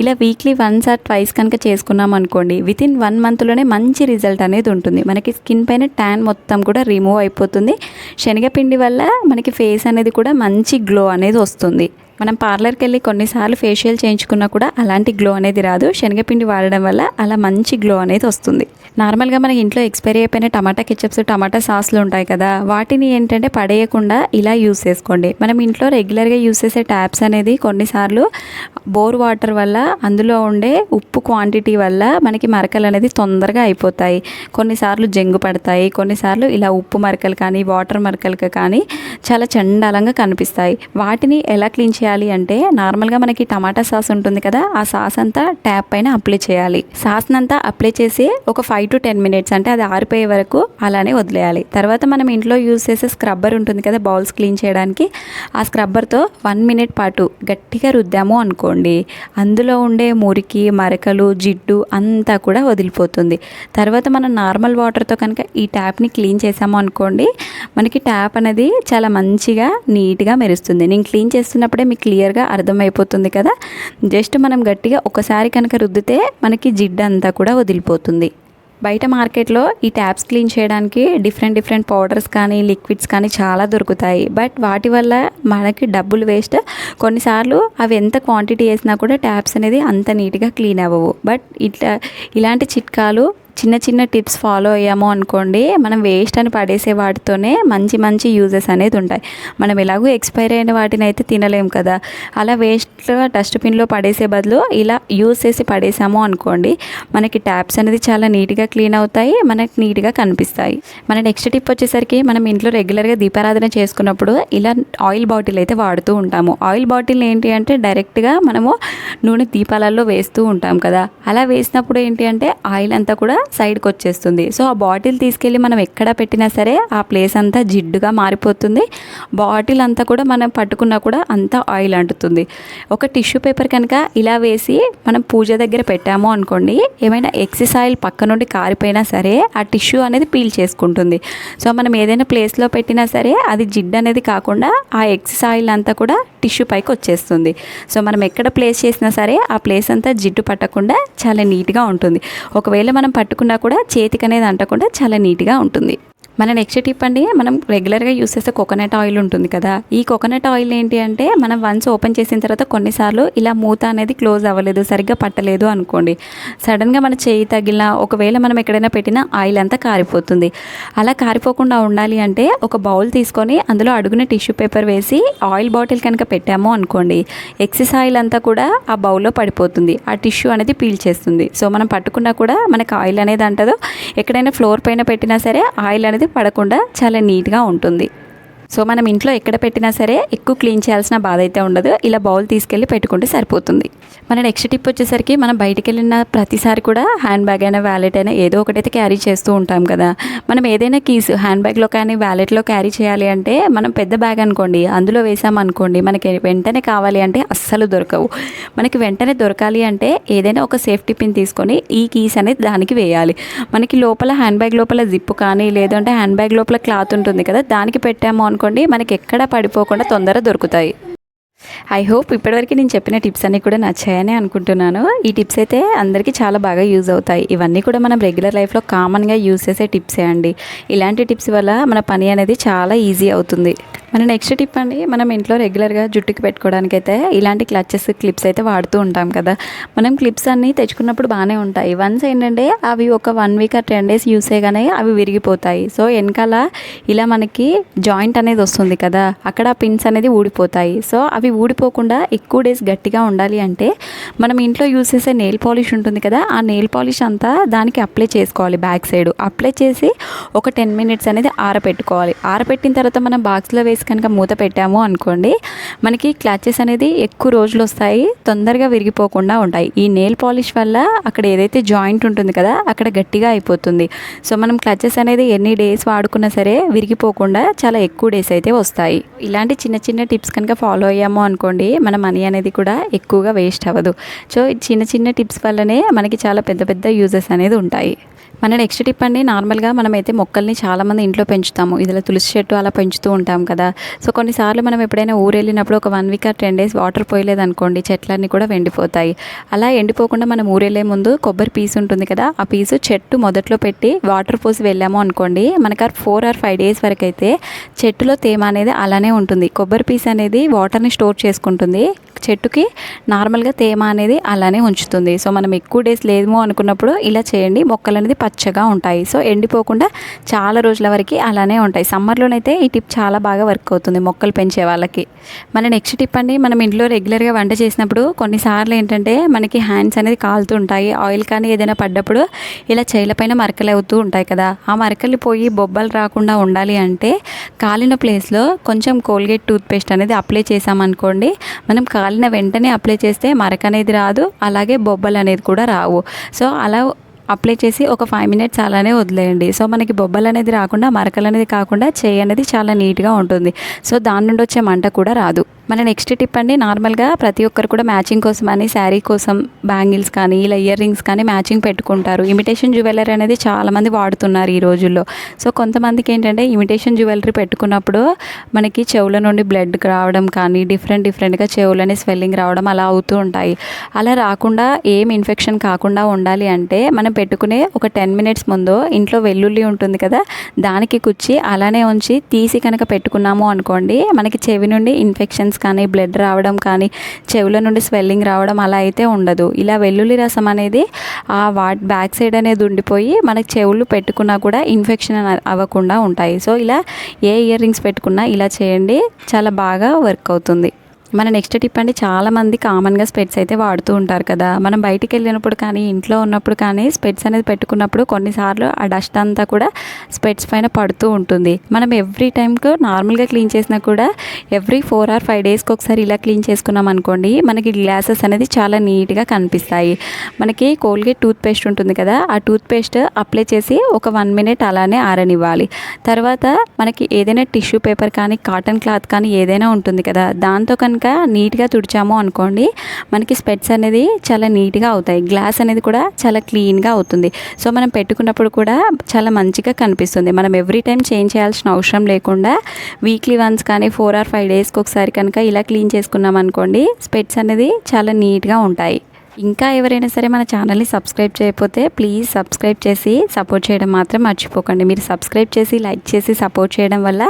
ఇలా వీక్లీ వన్స్ ఆర్ ట్వైస్ కనుక చేసుకున్నాం అనుకోండి విత్ ఇన్ వన్ మంత్లోనే మంచి రిజల్ట్ అనేది ఉంటుంది. మనకి స్కిన్ పైన ట్యాన్ మొత్తం కూడా రిమూవ్ అయిపోతుంది. శనగపిండి వల్ల మనకి ఫేస్ అనేది కూడా మంచి గ్లో అనేది వస్తుంది. మనం పార్లర్కి వెళ్ళి కొన్నిసార్లు ఫేషియల్ చేయించుకున్నా కూడా అలాంటి గ్లో అనేది రాదు. శనగపిండి వాడడం వల్ల అలా మంచి గ్లో అనేది వస్తుంది. నార్మల్గా మన ఇంట్లో ఎక్స్పైరీ అయిపోయిన టమాటా కెచప్స్ టమాటా సాస్లు ఉంటాయి కదా వాటిని ఏంటంటే పడేయకుండా ఇలా యూస్ చేసుకోండి. మనం ఇంట్లో రెగ్యులర్గా యూస్ చేసే ట్యాప్స్ అనేది కొన్నిసార్లు బోర్ వాటర్ వల్ల అందులో ఉండే ఉప్పు క్వాంటిటీ వల్ల మనకి మరకలు అనేది తొందరగా అయిపోతాయి. కొన్నిసార్లు జంగు పడతాయి కొన్నిసార్లు ఇలా ఉప్పు మరకలు కానీ వాటర్ మరకలు కానీ చాలా చండాలంగా కనిపిస్తాయి. వాటిని ఎలా క్లీన్ చేయాలి అంటే నార్మల్గా మనకి టమాటా సాస్ ఉంటుంది కదా ఆ సాస్ అంతా ట్యాప్ పైన అప్లై చేయాలి. సాస్ అంతా అప్లై చేసి ఒక ఫైవ్ టు టెన్ మినిట్స్ అంటే అది ఆరిపోయే వరకు అలానే వదిలేయాలి. తర్వాత మనం ఇంట్లో యూస్ చేసే స్క్రబ్బర్ ఉంటుంది కదా బౌల్స్ క్లీన్ చేయడానికి ఆ స్క్రబ్బర్తో వన్ మినిట్ పాటు గట్టిగా రుద్దాము అనుకోండి. అందులో ఉండే మురికి మరకలు జిడ్డు అంతా కూడా వదిలిపోతుంది. తర్వాత మనం నార్మల్ వాటర్తో కనుక ఈ ట్యాప్ని క్లీన్ చేసాము అనుకోండి మనకి ట్యాప్ అనేది చాలా మంచిగా నీట్గా మెరుస్తుంది. నేను క్లీన్ చేస్తున్నప్పుడే మీకు క్లియర్గా అర్థమైపోతుంది కదా? జస్ట్ మనం గట్టిగా ఒకసారి కనుక రుద్దితే మనకి జిడ్డు అంతా కూడా వదిలిపోతుంది. బయట మార్కెట్లో ఈ ట్యాప్స్ క్లీన్ చేయడానికి డిఫరెంట్ డిఫరెంట్ పౌడర్స్ కానీ లిక్విడ్స్ కానీ చాలా దొరుకుతాయి. బట్ వాటి వల్ల మనకి డబ్బులు వేస్ట్. కొన్నిసార్లు అవి ఎంత క్వాంటిటీ వేసినా కూడా ట్యాప్స్ అనేది అంత నీట్గా క్లీన్ అవ్వవు. బట్ ఇట్లా ఇలాంటి చిట్కాలు చిన్న చిన్న టిప్స్ ఫాలో అయ్యాము అనుకోండి మనం వేస్ట్ అని పడేసే వాటితోనే మంచి మంచి యూజెస్ అనేది ఉంటాయి. మనం ఎలాగో ఎక్స్పైర్ అయిన వాటిని అయితే తినలేం కదా. అలా వేస్ట్గా డస్ట్బిన్లో పడేసే బదులు ఇలా యూజ్ చేసి పడేసాము అనుకోండి మనకి ట్యాప్స్ అనేది చాలా నీట్గా క్లీన్ అవుతాయి మనకి నీట్గా కనిపిస్తాయి. మన నెక్స్ట్ టిప్ వచ్చేసరికి మనం ఇంట్లో రెగ్యులర్గా దీపారాధన చేసుకున్నప్పుడు ఇలా ఆయిల్ బాటిల్ అయితే వాడుతూ ఉంటాము. ఆయిల్ బాటిల్ ఏంటి అంటే డైరెక్ట్గా మనము నూనె దీపాలలో వేస్తూ ఉంటాం కదా. అలా వేసినప్పుడు ఏంటి అంటే ఆయిల్ అంతా కూడా సైడ్కి వచ్చేస్తుంది సో ఆ బాటిల్ తీసుకెళ్ళి మనం ఎక్కడ పెట్టినా సరే ఆ ప్లేస్ అంతా జిడ్డుగా మారిపోతుంది. బాటిల్ అంతా కూడా మనం పట్టుకున్నా కూడా అంతా ఆయిల్ అంటుతుంది. ఒక టిష్యూ పేపర్ కనుక ఇలా వేసి మనం పూజ దగ్గర పెట్టాము అనుకోండి ఏమైనా ఎక్సెస్ ఆయిల్ పక్క నుండి కారిపోయినా సరే ఆ టిష్యూ అనేది పీల్ చేసుకుంటుంది. సో మనం ఏదైనా ప్లేస్లో పెట్టినా సరే అది జిడ్డు అనేది కాకుండా ఆ ఎక్సెస్ ఆయిల్ అంతా కూడా టిష్యూ పైకి వచ్చేస్తుంది. సో మనం ఎక్కడ ప్లేస్ చేసినా సరే ఆ ప్లేస్ అంతా జిడ్డు పట్టకుండా చాలా నీట్గా ఉంటుంది. ఒకవేళ మనం పట్టు పట్టుకున్నా కూడా చేతికి అనేది అంటకుండా చాలా నీట్గా ఉంటుంది. మన నెక్స్ట్ టిప్ అండి మనం రెగ్యులర్గా యూస్ చేసే కోకోనట్ ఆయిల్ ఉంటుంది కదా. ఈ కోకోనట్ ఆయిల్ ఏంటి అంటే మనం వన్స్ ఓపెన్ చేసిన తర్వాత కొన్నిసార్లు ఇలా మూత అనేది క్లోజ్ అవ్వలేదు సరిగ్గా పట్టలేదు అనుకోండి. సడన్గా మన చేయి తగిలిన ఒకవేళ మనం ఎక్కడైనా పెట్టిన ఆయిల్ అంతా కారిపోతుంది. అలా కారిపోకుండా ఉండాలి అంటే ఒక బౌల్ తీసుకొని అందులో అడుగున టిష్యూ పేపర్ వేసి ఆయిల్ బాటిల్ కనుక పెట్టాము అనుకోండి ఎక్సెస్ ఆయిల్ అంతా కూడా ఆ బౌల్లో పడిపోతుంది. ఆ టిష్యూ అనేది పీల్ చేస్తుంది. సో మనం పట్టుకున్నా కూడా మనకు ఆయిల్ అనేది అంటదో. ఎక్కడైనా ఫ్లోర్ పైన పెట్టినా సరే ఆయిల్ అనేది పడకుండా చాలా నీట్గా ఉంటుంది. సో మనం ఇంట్లో ఎక్కడ పెట్టినా సరే ఎక్కువ క్లీన్ చేయాల్సిన బాధ అయితే ఉండదు. ఇలా బౌల్ తీసుకెళ్ళి పెట్టుకుంటే సరిపోతుంది. మన నెక్స్ట్ టిప్ వచ్చేసరికి మనం బయటికి వెళ్ళిన ప్రతిసారి కూడా హ్యాండ్ బ్యాగ్ అయినా వ్యాలెట్ అయినా ఏదో ఒకటైతే క్యారీ చేస్తూ ఉంటాం కదా. మనం ఏదైనా కీస్ హ్యాండ్ బ్యాగ్లో కానీ వ్యాలెట్లో క్యారీ చేయాలి అంటే మనం పెద్ద బ్యాగ్ అనుకోండి అందులో వేసామనుకోండి మనకి వెంటనే కావాలి అంటే అస్సలు దొరకవు. మనకి వెంటనే దొరకాలి అంటే ఏదైనా ఒక సేఫ్టీ పిన్ తీసుకొని ఈ కీస్ అనేది దానికి వేయాలి. మనకి లోపల హ్యాండ్ బ్యాగ్ లోపల జిప్పు కానీ లేదంటే హ్యాండ్ బ్యాగ్ లోపల క్లాత్ ఉంటుంది కదా దానికి పెట్టాము అనుకో అనుకోండి మనకి ఎక్కడ పడిపోకుండా తొందర దొరుకుతాయి. ఐ హోప్ ఇప్పటివరకు నేను చెప్పిన టిప్స్ అన్నీ కూడా నచ్చాయని అనుకుంటున్నాను. ఈ టిప్స్ అయితే అందరికీ చాలా బాగా యూజ్ అవుతాయి. ఇవన్నీ కూడా మనం రెగ్యులర్ లైఫ్లో కామన్గా యూజ్ చేసే టిప్సే అండి. ఇలాంటి టిప్స్ వల్ల మన పని అనేది చాలా ఈజీ అవుతుంది. మన నెక్స్ట్ టిప్ అండి మనం ఇంట్లో రెగ్యులర్గా జుట్టుకి పెట్టుకోవడానికి అయితే ఇలాంటి క్లచెస్ క్లిప్స్ అయితే వాడుతూ ఉంటాం కదా. మనం క్లిప్స్ అన్నీ తెచ్చుకున్నప్పుడు బాగానే ఉంటాయి. వన్స్ ఏంటంటే అవి ఒక వన్ వీక్ ఆ టెన్ డేస్ యూస్ చేయగానే అవి విరిగిపోతాయి. సో వెనకాల ఇలా మనకి జాయింట్ అనేది వస్తుంది కదా అక్కడ పిన్స్ అనేది ఊడిపోతాయి. సో అవి ఊడిపోకుండా ఎక్కువ డేస్ గట్టిగా ఉండాలి అంటే మనం ఇంట్లో యూస్ చేసే నెయిల్ పాలిష్ ఉంటుంది కదా ఆ నెయిల్ పాలిష్ అంతా దానికి అప్లై చేసుకోవాలి బ్యాక్ సైడ్ అప్లై చేసి ఒక టెన్ మినిట్స్ అనేది ఆరపెట్టుకోవాలి. ఆరపెట్టిన తర్వాత మనం బాక్స్లో వేసి కనుక మూత పెట్టాము అనుకోండి మనకి క్లాచెస్ అనేది ఎక్కువ రోజులు వస్తాయి తొందరగా విరిగిపోకుండా ఉంటాయి. ఈ నెయిల్ పాలిష్ వల్ల అక్కడ ఏదైతే జాయింట్ ఉంటుంది కదా అక్కడ గట్టిగా అయిపోతుంది. సో మనం క్లచెస్ అనేది ఎన్ని డేస్ వాడుకున్నా సరే విరిగిపోకుండా చాలా ఎక్కువ డేస్ అయితే వస్తాయి. ఇలాంటి చిన్న చిన్న టిప్స్ కనుక ఫాలో అయ్యాము అనుకోండి మన మనీ అనేది కూడా ఎక్కువగా వేస్ట్ అవ్వదు. సో చిన్న చిన్న టిప్స్ వల్లనే మనకి చాలా పెద్ద పెద్ద యూజెస్ అనేది ఉంటాయి. మన నెక్స్ట్ టిప్ అండి నార్మల్గా మనమైతే మొక్కల్ని చాలామంది ఇంట్లో పెంచుతాము. ఇదిలా తులసి చెట్టు అలా పెంచుతూ ఉంటాం కదా. సో కొన్నిసార్లు మనం ఎప్పుడైనా ఊరు వెళ్ళినప్పుడు ఒక one week or ten days water పోయలేదు అనుకోండి చెట్లన్నీ కూడా ఎండిపోతాయి. అలా ఎండిపోకుండా మనం ఊరెళ్ళే ముందు కొబ్బరి పీసు ఉంటుంది కదా ఆ పీసు చెట్టు మొదట్లో పెట్టి వాటర్ పోసి వెళ్ళాము అనుకోండి మనకు ఆ ఫోర్ ఆర్ ఫైవ్ డేస్ వరకు అయితే చెట్టులో తేమ అనేది అలానే ఉంటుంది. కొబ్బరి పీస్ అనేది వాటర్ని స్టోర్ చేసుకుంటుంది. చెట్టుకి నార్మల్గా తేమ అనేది అలానే ఉంచుతుంది. సో మనం ఎక్కువ డేస్ లేదేమో అనుకున్నప్పుడు ఇలా చేయండి. మొక్కలు అనేది పచ్చగా ఉంటాయి. సో ఎండిపోకుండా చాలా రోజుల వరకు అలానే ఉంటాయి. సమ్మర్లోనైతే ఈ టిప్ చాలా బాగా వర్క్ అవుతుంది మొక్కలు పెంచే వాళ్ళకి. మన నెక్స్ట్ టిప్ అండి మనం ఇంట్లో రెగ్యులర్గా వంట చేసినప్పుడు కొన్నిసార్లు ఏంటంటే మనకి హ్యాండ్స్ అనేది కాలుతూ ఉంటాయి ఆయిల్ కానీ ఏదైనా పడ్డప్పుడు ఇలా చేయిలపైన మరకలు అవుతూ ఉంటాయి కదా. ఆ మరకలు పోయి బొబ్బలు రాకుండా ఉండాలి అంటే కాలిన ప్లేస్లో కొంచెం కోల్గేట్ టూత్పేస్ట్ అనేది అప్లై చేసామనుకోండి మనం కాలి కాలిన వెంటనే అప్లై చేస్తే మరక అనేది రాదు అలాగే బొబ్బలు అనేది కూడా రావు. సో అలా అప్లై చేసి ఒక ఫైవ్ మినిట్స్ అలానే వదిలేయండి. సో మనకి బొబ్బలు అనేది రాకుండా మరకలు అనేది కాకుండా చేయి అనేది చాలా నీట్గా ఉంటుంది. సో దాని నుండి వచ్చే మంట కూడా రాదు. మన నెక్స్ట్ టిప్ అండి నార్మల్గా ప్రతి ఒక్కరు కూడా మ్యాచింగ్ కోసం అని శారీ కోసం బ్యాంగిల్స్ కానీ ఇలా ఇయర్ రింగ్స్ కానీ మ్యాచింగ్ పెట్టుకుంటారు. ఇమిటేషన్ జ్యువెలరీ అనేది చాలామంది వాడుతున్నారు ఈ రోజుల్లో. సో కొంతమందికి ఏంటంటే ఇమిటేషన్ జ్యువెలరీ పెట్టుకున్నప్పుడు మనకి చెవుల నుండి బ్లడ్ రావడం కానీ డిఫరెంట్ డిఫరెంట్గా చెవులని స్వెల్లింగ్ రావడం అలా అవుతూ ఉంటాయి. అలా రాకుండా ఏం ఇన్ఫెక్షన్ కాకుండా ఉండాలి అంటే మనం పెట్టుకునే ఒక టెన్ మినిట్స్ ముందు ఇంట్లో వెల్లుల్లి ఉంటుంది కదా దానికి కుచ్చి అలానే ఉంచి తీసి కనుక పెట్టుకున్నాము అనుకోండి మనకి చెవి నుండి ఇన్ఫెక్షన్స్ కానీ బ్లడ్ రావడం కానీ చెవుల నుండి స్వెల్లింగ్ రావడం అలా అయితే ఉండదు. ఇలా వెల్లుల్లి రసం అనేది ఆ వాట్ బ్యాక్ సైడ్ అనేది ఉండిపోయి మనకి చెవులు పెట్టుకున్నా కూడా ఇన్ఫెక్షన్ అవ్వకుండా ఉంటాయి. సో ఇలా ఏ ఇయర్ రింగ్స్ పెట్టుకున్నా ఇలా చేయండి చాలా బాగా వర్క్ అవుతుంది. మన నెక్స్ట్ టిప్ అండి చాలామంది కామన్గా స్పెట్స్ అయితే వాడుతూ ఉంటారు కదా. మనం బయటికి వెళ్ళినప్పుడు కానీ ఇంట్లో ఉన్నప్పుడు కానీ స్పెట్స్ అనేది పెట్టుకున్నప్పుడు కొన్నిసార్లు ఆ డస్ట్ అంతా కూడా స్పెట్స్ పైన పడుతూ ఉంటుంది. మనం ఎవ్రీ టైంకు నార్మల్గా క్లీన్ చేసినా కూడా ఎవ్రీ ఫోర్ ఆర్ ఫైవ్ డేస్కి ఒకసారి ఇలా క్లీన్ చేసుకున్నాం అనుకోండి మనకి గ్లాసెస్ అనేది చాలా నీట్గా కనిపిస్తాయి. మనకి కోల్గేట్ టూత్ పేస్ట్ ఉంటుంది కదా ఆ టూత్ పేస్ట్ అప్లై చేసి ఒక వన్ మినిట్ అలానే ఆరనివ్వాలి. తర్వాత మనకి ఏదైనా టిష్యూ పేపర్ కానీ కాటన్ క్లాత్ కానీ ఏదైనా ఉంటుంది కదా దాంతో కనుక నీట్గా తుడిచాము అనుకోండి మనకి స్పెట్స్ అనేది చాలా నీట్గా అవుతాయి. గ్లాస్ అనేది కూడా చాలా క్లీన్గా అవుతుంది. సో మనం పెట్టుకున్నప్పుడు కూడా చాలా మంచిగా కనిపిస్తుంది. మనం ఎవ్రీ టైం చేంజ్ చేయాల్సిన అవసరం లేకుండా వీక్లీ వన్స్ కానీ ఫోర్ ఆర్ ఫైవ్ డేస్కి ఒకసారి కనుక ఇలా క్లీన్ చేసుకున్నాం అనుకోండి స్పెట్స్ అనేది చాలా నీట్గా ఉంటాయి. ఇంకా ఎవరైనా సరే మన ఛానల్ని సబ్స్క్రైబ్ చేయకపోతే ప్లీజ్ సబ్స్క్రైబ్ చేసి సపోర్ట్ చేయడం మాత్రం మర్చిపోకండి. మీరు సబ్స్క్రైబ్ చేసి లైక్ చేసి సపోర్ట్ చేయడం వల్ల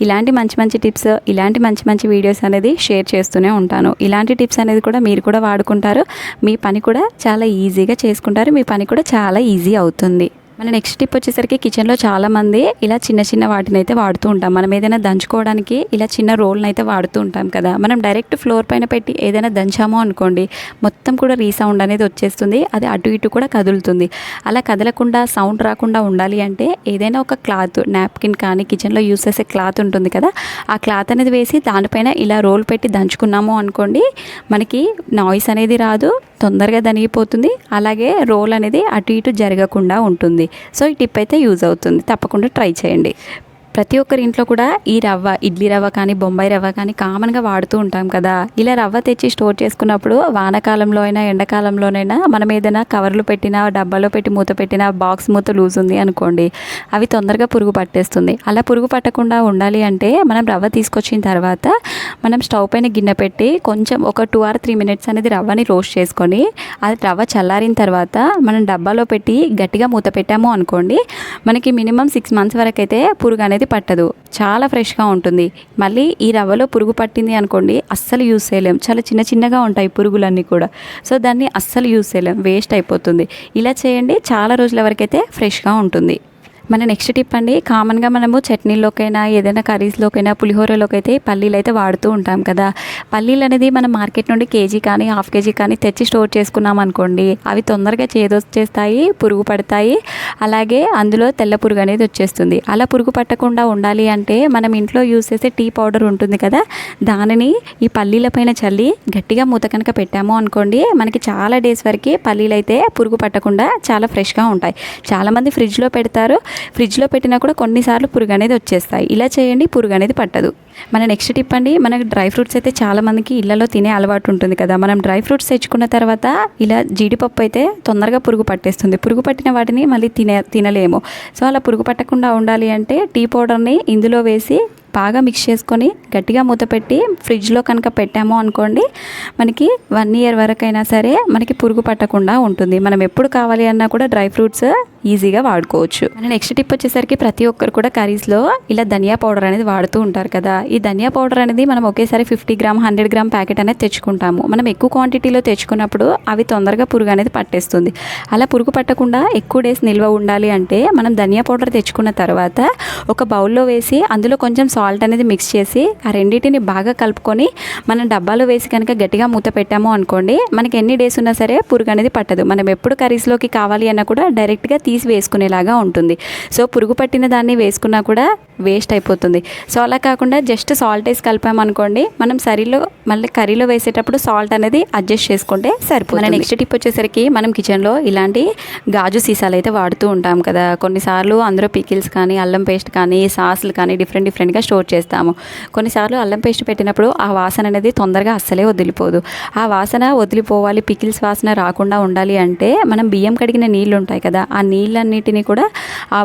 ఇలాంటి మంచి మంచి టిప్స్ ఇలాంటి మంచి మంచి వీడియోస్ అనేది షేర్ చేస్తూనే ఉంటాను. ఇలాంటి టిప్స్ అనేది కూడా మీరు కూడా వాడుకుంటారు. మీ పని కూడా చాలా ఈజీగా చేసుకుంటారు. మీ పని కూడా చాలా ఈజీ అవుతుంది. మన నెక్స్ట్ టిప్ వచ్చేసరికి కిచెన్లో చాలామంది ఇలా చిన్న చిన్న వాటిని అయితే వాడుతూ ఉంటాం. మనం ఏదైనా దంచుకోవడానికి ఇలా చిన్న రోల్ని అయితే వాడుతూ ఉంటాం కదా. మనం డైరెక్ట్ ఫ్లోర్ పైన పెట్టి ఏదైనా దంచామో అనుకోండి మొత్తం కూడా రీసౌండ్ అనేది వచ్చేస్తుంది. అది అటు ఇటు కూడా కదులుతుంది. అలా కదలకుండా సౌండ్ రాకుండా ఉండాలి అంటే ఏదైనా ఒక క్లాత్ నాప్కిన్ కానీ కిచెన్లో యూస్ చేసే క్లాత్ ఉంటుంది కదా. ఆ క్లాత్ అనేది వేసి దానిపైన ఇలా రోల్ పెట్టి దంచుకున్నాము అనుకోండి మనకి నాయిస్ అనేది రాదు తొందరగా దనిగిపోతుంది. అలాగే రోల్ అనేది అటు ఇటు జరగకుండా ఉంటుంది. సో ఈ టిప్ అయితే యూజ్ అవుతుంది. తప్పకుండా ట్రై చేయండి. ప్రతి ఒక్కరి ఇంట్లో కూడా ఈ రవ్వ ఇడ్లీ రవ్వ కానీ బొంబాయి రవ్వ కానీ కామన్గా వాడుతూ ఉంటాం కదా. ఇలా రవ్వ తెచ్చి స్టోర్ చేసుకున్నప్పుడు వానకాలంలో అయినా ఎండాకాలంలోనైనా మనం ఏదైనా కవర్లు పెట్టినా డబ్బాలో పెట్టి మూత పెట్టినా బాక్స్ మూత లూజ్ ఉంది అనుకోండి అవి తొందరగా పురుగు పట్టేస్తుంది. అలా పురుగు పట్టకుండా ఉండాలి అంటే మనం రవ్వ తీసుకొచ్చిన తర్వాత మనం స్టవ్ పైన గిన్నె పెట్టి కొంచెం ఒక టూ ఆర్ త్రీ మినిట్స్ అనేది రవ్వని రోస్ట్ చేసుకొని అది రవ్వ చల్లారిన తర్వాత మనం డబ్బాలో పెట్టి గట్టిగా మూత పెట్టాము అనుకోండి మనకి మినిమం సిక్స్ మంత్స్ వరకు అయితే పురుగు అనేది పట్టదు. చాలా ఫ్రెష్గా ఉంటుంది. మళ్ళీ ఈ రవ్వలో పురుగు పట్టింది అనుకోండి అస్సలు యూస్ చేయలేం. చాలా చిన్న చిన్నగా ఉంటాయి పురుగులన్నీ కూడా. సో దాన్ని అస్సలు యూస్ చేయలేం. వేస్ట్ అయిపోతుంది. ఇలా చేయండి. చాలా రోజుల వరకైతే ఫ్రెష్గా ఉంటుంది. మన నెక్స్ట్ టిప్ అండి కామన్గా మనము చట్నీలోకైనా ఏదైనా కర్రీస్లోకైనా పులిహోరలోకి అయితే పల్లీలు అయితే వాడుతూ ఉంటాం కదా. పల్లీలు అనేది మనం మార్కెట్ నుండి కేజీ కానీ హాఫ్ కేజీ కానీ తెచ్చి స్టోర్ చేసుకున్నాం అనుకోండి అవి తొందరగా చేదొచ్చేస్తాయి పురుగు పడతాయి. అలాగే అందులో తెల్ల పురుగు అనేది వచ్చేస్తుంది. అలా పురుగు పట్టకుండా ఉండాలి అంటే మనం ఇంట్లో యూస్ చేసే టీ పౌడర్ ఉంటుంది కదా దానిని ఈ పల్లీల పైన చల్లి గట్టిగా మూత కనుక పెట్టాము అనుకోండి మనకి చాలా డేస్ వరకు పల్లీలు అయితే పురుగు పట్టకుండా చాలా ఫ్రెష్గా ఉంటాయి. చాలామంది ఫ్రిడ్జ్లో పెడతారు ఫ్రిడ్జ్లో పెట్టినా కూడా కొన్నిసార్లు పురుగు అనేది వచ్చేస్తాయి. ఇలా చేయండి పురుగు అనేది పట్టదు. మన నెక్స్ట్ టిప్ అండి మనకి డ్రై ఫ్రూట్స్ అయితే చాలామందికి ఇళ్ళలో తినే అలవాటు ఉంటుంది కదా. మనం డ్రై ఫ్రూట్స్ తెచ్చుకున్న తర్వాత ఇలా జీడిపప్పు అయితే తొందరగా పురుగు పట్టేస్తుంది. పురుగు పట్టిన వాటిని మళ్ళీ తినే తినలేము. సో అలా పురుగు పట్టకుండా ఉండాలి అంటే టీ పౌడర్ని ఇందులో వేసి బాగా మిక్స్ చేసుకొని గట్టిగా మూత పెట్టి ఫ్రిడ్జ్లో కనుక పెట్టాము అనుకోండి మనకి వన్ ఇయర్ వరకైనా సరే మనకి పురుగు పట్టకుండా ఉంటుంది. మనం ఎప్పుడు కావాలి అన్నా కూడా డ్రై ఫ్రూట్స్ ఈజీగా వాడుకోవచ్చు. మన నెక్స్ట్ టిప్ వచ్చేసరికి ప్రతి ఒక్కరు కూడా కర్రీస్లో ఇలా ధనియా పౌడర్ అనేది వాడుతూ ఉంటారు కదా. ఈ ధనియా పౌడర్ అనేది మనం ఒకేసారి fifty gram hundred gram packet అనేది తెచ్చుకుంటాము. మనం ఎక్కువ క్వాంటిటీలో తెచ్చుకున్నప్పుడు అవి తొందరగా పురుగు అనేది పట్టేస్తుంది. అలా పురుగు పట్టకుండా ఎక్కువ డేస్ నిల్వ ఉండాలి అంటే మనం ధనియా పౌడర్ తెచ్చుకున్న తర్వాత ఒక బౌల్లో వేసి అందులో కొంచెం సాల్ట్ అనేది మిక్స్ చేసి ఆ రెండింటిని బాగా కలుపుకొని మనం డబ్బాలో వేసి కనుక గట్టిగా మూత పెట్టాము అనుకోండి మనకి ఎన్ని డేస్ ఉన్నా సరే పురుగు అనేది పట్టదు. మనం ఎప్పుడు కర్రీస్లోకి కావాలి అన్నా కూడా డైరెక్ట్గా తీసి వేసుకునేలాగా ఉంటుంది. సో పురుగు పట్టిన దాన్ని వేసుకున్నా కూడా వేస్ట్ అయిపోతుంది. సో అలా కాకుండా జస్ట్ సాల్ట్ వేసి కలిపామనుకోండి మనం సరిలో మళ్ళీ కర్రీలో వేసేటప్పుడు సాల్ట్ అనేది అడ్జస్ట్ చేసుకుంటే సరిపోతుంది. మన నెక్స్ట్ టిప్ వచ్చేసరికి మనం కిచెన్లో ఇలాంటి గాజు సీసాలు అయితే వాడుతూ ఉంటాం కదా. కొన్నిసార్లు అందులో పికిల్స్ కానీ అల్లం పేస్ట్ కానీ సాస్లు కానీ డిఫరెంట్ డిఫరెంట్గా స్టోర్ చేస్తాము. కొన్నిసార్లు అల్లం పేస్ట్ పెట్టినప్పుడు ఆ వాసన అనేది తొందరగా అస్సలే వదిలిపోదు. ఆ వాసన వదిలిపోవాలి పికిల్స్ వాసన రాకుండా ఉండాలి అంటే మనం బియ్యం కడిగిన నీళ్ళు ఉంటాయి కదా ఆ నీళ్ళన్నిటినీ కూడా ఆ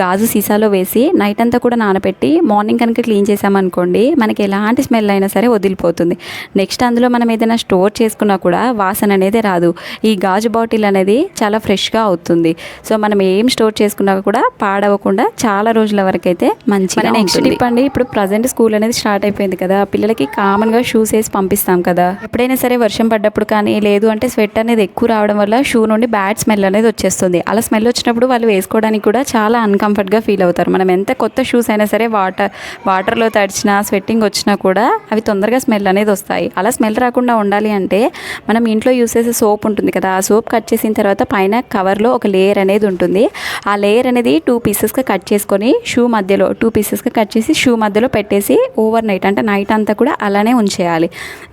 గాజు సీసాలో వేసి నైట్ అంతా కూడా నానబెట్టి మార్నింగ్ కనుక క్లీన్ చేసామనుకోండి మనకి ఎలాంటి స్మెల్ అయినా సరే వదిలిపోతుంది. నెక్స్ట్ అందులో మనం ఏదైనా స్టోర్ చేసుకున్నా కూడా వాసన అనేది రాదు. ఈ గాజు బాటిల్ అనేది చాలా ఫ్రెష్గా అవుతుంది. సో మనం ఏం స్టోర్ చేసుకున్నా కూడా పాడవకుండా చాలా రోజుల వరకు అయితే మంచిగా నెక్స్ట్ టిప్ అండి ఇప్పుడు ప్రజెంట్ స్కూల్ అనేది స్టార్ట్ అయిపోయింది కదా పిల్లలకి కామన్గా షూస్ వేసి పంపిస్తాం కదా. ఎప్పుడైనా సరే వర్షం పడ్డప్పుడు కానీ లేదు అంటే స్వెట్ అనేది ఎక్కువ రావడం వల్ల షూ నుండి బ్యాడ్ స్మెల్ అనేది వచ్చేస్తుంది. అలా స్మెల్ వచ్చినప్పుడు వాళ్ళు వేసుకోవడానికి కూడా చాలా అన్కంఫర్ట్గా ఫీల్ అవుతారు. మనం ఎంత కొత్త షూస్ అయినా సరే వాటర్ వాటర్లో తడిచినా స్వెట్టింగ్ వచ్చినా కూడా అవి తొందరగా స్మెల్ అనేది వస్తాయి. అలా స్మెల్ రాకుండా ఉండాలి అంటే మనం ఇంట్లో యూస్ చేసే సోప్ ఉంటుంది కదా ఆ సోప్ కట్ చేసిన తర్వాత పైన కవర్లో ఒక లేయర్ అనేది ఉంటుంది. ఆ లేయర్ అనేది టూ పీసెస్గా కట్ చేసుకొని షూ మధ్యలో టూ పీసెస్గా కట్ చేసి షూ మధ్యలో పెట్టేసి ఓవర్ నైట్ అంటే నైట్ అంతా కూడా అలానే ఉంచేయాలి.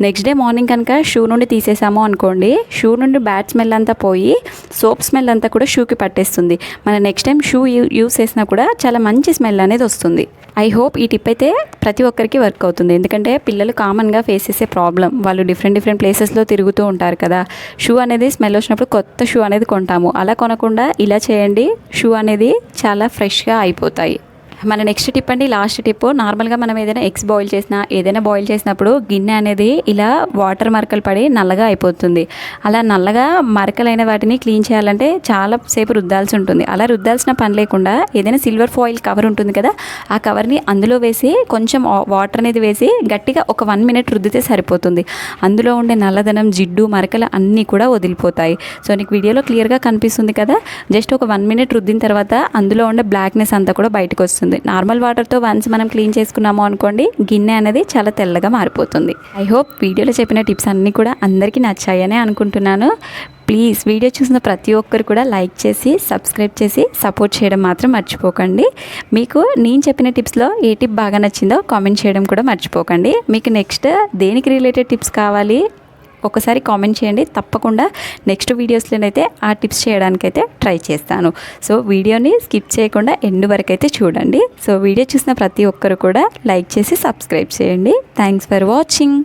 నెక్స్ట్ డే మార్నింగ్ కనుక షూ నుండి తీసేసాము అనుకోండి షూ నుండి బ్యాడ్ స్మెల్ అంతా పోయి సోప్ స్మెల్ అంతా కూడా షూకి పట్టేస్తుంది. మన నెక్స్ట్ టైం షూ యూస్ చేసినా కూడా చాలా మంచి స్మెల్ అనేది వస్తుంది. ఐ హోప్ ఈ టిప్ అయితే ప్రతి ఒక్కరికి వర్క్ అవుతుంది. ఎందుకంటే పిల్లలు కామన్గా ఫేస్ చేసే ప్రాబ్లం వాళ్ళు డిఫరెంట్ డిఫరెంట్ ప్లేసెస్లో తిరుగుతూ ఉంటారు కదా. షూ అనేది స్మెల్ వచ్చినప్పుడు కొత్త షూ అనేది కొంటాము. అలా కొనకుండా ఇలా చేయండి షూ అనేది చాలా ఫ్రెష్గా అయిపోతాయి. మన నెక్స్ట్ టిప్ అండి లాస్ట్ టిప్ నార్మల్గా మనం ఏదైనా ఎగ్స్ బాయిల్ చేసినా ఏదైనా బాయిల్ చేసినప్పుడు గిన్నె అనేది ఇలా వాటర్ మరకలు పడి నల్లగా అయిపోతుంది. అలా నల్లగా మరకలైన వాటిని క్లీన్ చేయాలంటే చాలా సేపు రుద్దాల్సి ఉంటుంది. అలా రుద్దాల్సిన పని లేకుండా ఏదైనా సిల్వర్ ఫాయిల్ కవర్ ఉంటుంది కదా ఆ కవర్ని అందులో వేసి కొంచెం వాటర్ అనేది వేసి గట్టిగా ఒక వన్ మినిట్ రుద్దితే సరిపోతుంది. అందులో ఉండే నల్లదనం జిడ్డు మరకలు అన్నీ కూడా వదిలిపోతాయి. సో నీకు వీడియోలో క్లియర్గా కనిపిస్తుంది కదా జస్ట్ ఒక వన్ మినిట్ రుద్దిన తర్వాత అందులో ఉండే బ్లాక్నెస్ అంతా కూడా బయటకు వస్తుంది. నార్మల్ వాటర్తో వన్స్ మనం క్లీన్ చేసుకున్నాము అనుకోండి గిన్నె అనేది చాలా తెల్లగా మారిపోతుంది. ఐ హోప్ వీడియోలో చెప్పిన టిప్స్ అన్నీ కూడా అందరికీ నచ్చాయనే అనుకుంటున్నాను. ప్లీజ్ వీడియో చూసిన ప్రతి ఒక్కరు కూడా లైక్ చేసి సబ్స్క్రైబ్ చేసి సపోర్ట్ చేయడం మాత్రం మర్చిపోకండి. మీకు నేను చెప్పిన టిప్స్లో ఏ టిప్ బాగా నచ్చిందో కామెంట్ చేయడం కూడా మర్చిపోకండి. మీకు నెక్స్ట్ దేనికి రిలేటెడ్ టిప్స్ కావాలి? ఒకసారి కామెంట్ చేయండి. తప్పకుండా నెక్స్ట్ వీడియోస్లోనైతే ఆ టిప్స్ చేయడానికైతే ట్రై చేస్తాను. సో వీడియోని స్కిప్ చేయకుండా ఎండ్ వరకు అయితే చూడండి. సో వీడియో చూసిన ప్రతి ఒక్కరు కూడా లైక్ చేసి సబ్స్క్రైబ్ చేయండి. Thanks for watching.